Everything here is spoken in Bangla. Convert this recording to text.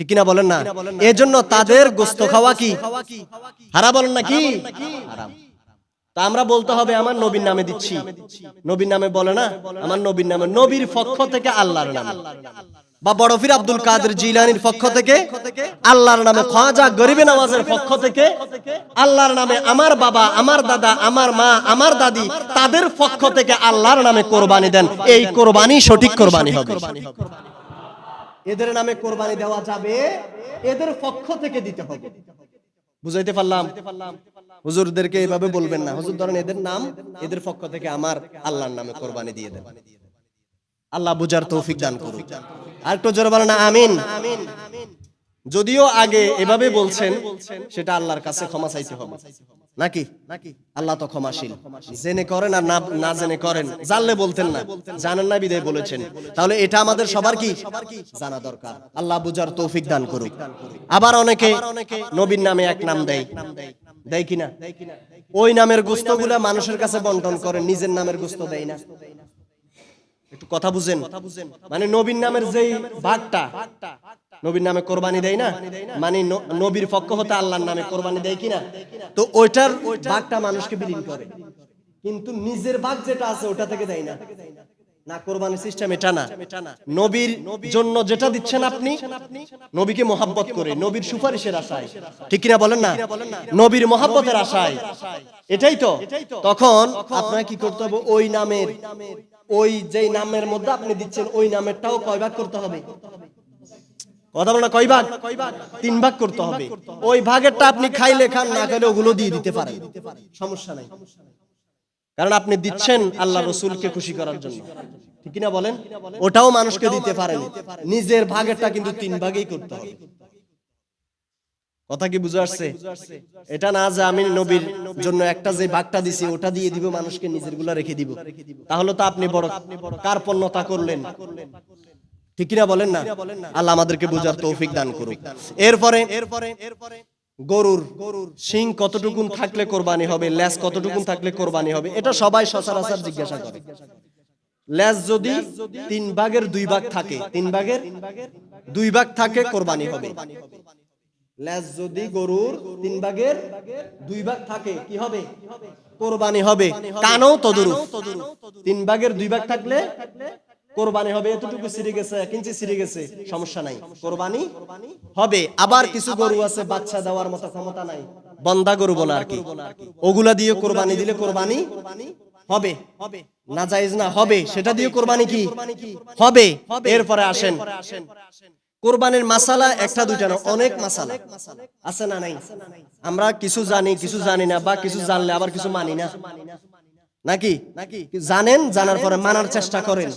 ঠিক কিনা বলেন না? এজন্য তাদের গোস্ত খাওয়া কি? হারা বলেন না কি? হারাম তা আমরা বলতে হবে আমার নবীর নামে দিচ্ছি। নবীর নামে বলে না? আমার নবীর নামে। নবীর পক্ষ থেকে আল্লাহর নামে। বা বড়ফির আব্দুল কাদের জিলানির পক্ষ থেকে আল্লাহর নামে। খাজা গরিবে নামাজের পক্ষ থেকে আল্লাহর নামে। আমার বাবা আমার দাদা আমার মা আমার দাদি তাদের পক্ষ থেকে আল্লাহর নামে কোরবানি দেন। এই কোরবানি সঠিক কোরবানি হবে। এদের নামে কোরবানি দেওয়া যাবে, এদের পক্ষ থেকে দিতে হবে। বুঝাইতে পারলাম? হুজুরদেরকে এভাবে বলবেন না। হুজুর, ধরেন এদের নাম, এদের পক্ষ থেকে আমার আল্লাহর নামে কোরবানি দিয়ে দেন। আল্লাহ বুঝার তৌফিক দান করুন আর একটু জোরে বলেন আমিন। যদিও আগে এভাবে বলছেন, সেটা আল্লাহর কাছে ক্ষমা চাইতে হবে। নাকি? নাকি? আল্লাহ তো ক্ষমাশীল। জেনে করেন আর না না জেনে করেন। জানলে বলতেন না। জানেন না বিদায় বলেছেন। তাহলে এটা আমাদের সবার কি? জানা দরকার। আল্লাহ বুঝার তৌফিক দান করুক। আবার অনেকে নবীর নামে এক নাম দেয়। দেয় কিনা ওই নামের গোস্তগুলা মানুষের কাছে বন্টন করে নিজের নামের গোস্ত দেয় না। একটু কথা বুঝেন। মানে নবীর নামের যেই ভাগটা নবীর নামে কোরবানি দেয় না? মানে নবীর পক্ষ হতে আল্লাহর নামে কোরবানি দেয় কিনা? তো ওইটার ভাগটা মানুষকে বিলীন করে। কিন্তু নিজের ভাগ যেটা আছে ওটা থেকে দেয় না। না কোরবানির সিস্টেম এটা না। নবীর জন্য যেটা দিচ্ছেন আপনি নবীকে মোহাব্বত করে নবীর সুপারিশের আশায়। ঠিক কিনা বলেন না? নবীর মোহাব্বতের আশায়। এটাই তো। তখন আপনাকে কি করতে হবে? ওই নামের ওই যেই নামের মধ্যে আপনি দিচ্ছেন, ওই নামেরটাও কয় ভাগ করতে হবে? কথা বলো না, কয় ভাগ? তিন ভাগ করতে হবে। ওই ভাগেরটা আপনি খাইলে খান, না খাইলে ওগুলো দিয়ে দিতে পারেন। সমস্যা নাই। কারণ আপনি দিচ্ছেন আল্লাহ রসুলকে খুশি করার জন্য। ঠিক কিনা বলেন? ওটাও মানুষকে দিতে পারেন। নিজের ভাগেরটা কিন্তু তিন ভাগেই করতে হবে। কথা কি বুঝে আসছে? এটা না যে আমি নবীর জন্য একটা যে ভাগটা দিছি ওটা দিয়ে দিব মানুষকে নিজেরগুলা রেখে দিব। তাহলে তো আপনি বড় কার্পণ্যতা করলেন? ঠিক কিনা বলেন না? আল্লাহ আমাদেরকে বুঝার তৌফিক দান করুক। এরপরে এরপরে এরপরে গরুর গরুর শিং কতটুকুন থাকলে কোরবানি হবে লেজ কতটুকুন থাকলে কোরবানি হবে এটা সবাই সচরাচর জিজ্ঞাসা করে। লেজ যদি তিন ভাগের দুই ভাগ থাকে তিন ভাগের দুই ভাগ থাকে কোরবানি হবে। যদি গরুর তিন ভাগের দুই ভাগ থাকে, কি হবে? কোরবানি হবে। কানও তিন ভাগের দুই ভাগ থাকলে কোরবানি হবে। এতটুকু সিরে গেছে, এক ইঞ্চি সিরে গেছে, সমস্যা নাই। কোরবানি হবে। আবার কিছু গরু আছে, বাচ্চা দেওয়ার মতো ক্ষমতা নাই। বন্দা গরু বলে আর কি। ওগুলা দিয়ে কোরবানি দিলে কোরবানি হবে। না জায়েজ না, হবে। সেটা দিয়ে কোরবানি কি? হবে। এরপরে আসেন। কোরবানির মাসালা একটা, দুইটা না, অনেক মাসালা। আছে না নাই? আমরা কিছু জানি কিছু জানি না, বা কিছু জানলে আবার কিছু মানি না। নাকি? নাকি জানেন, জানার পরে মানার চেষ্টা করেন।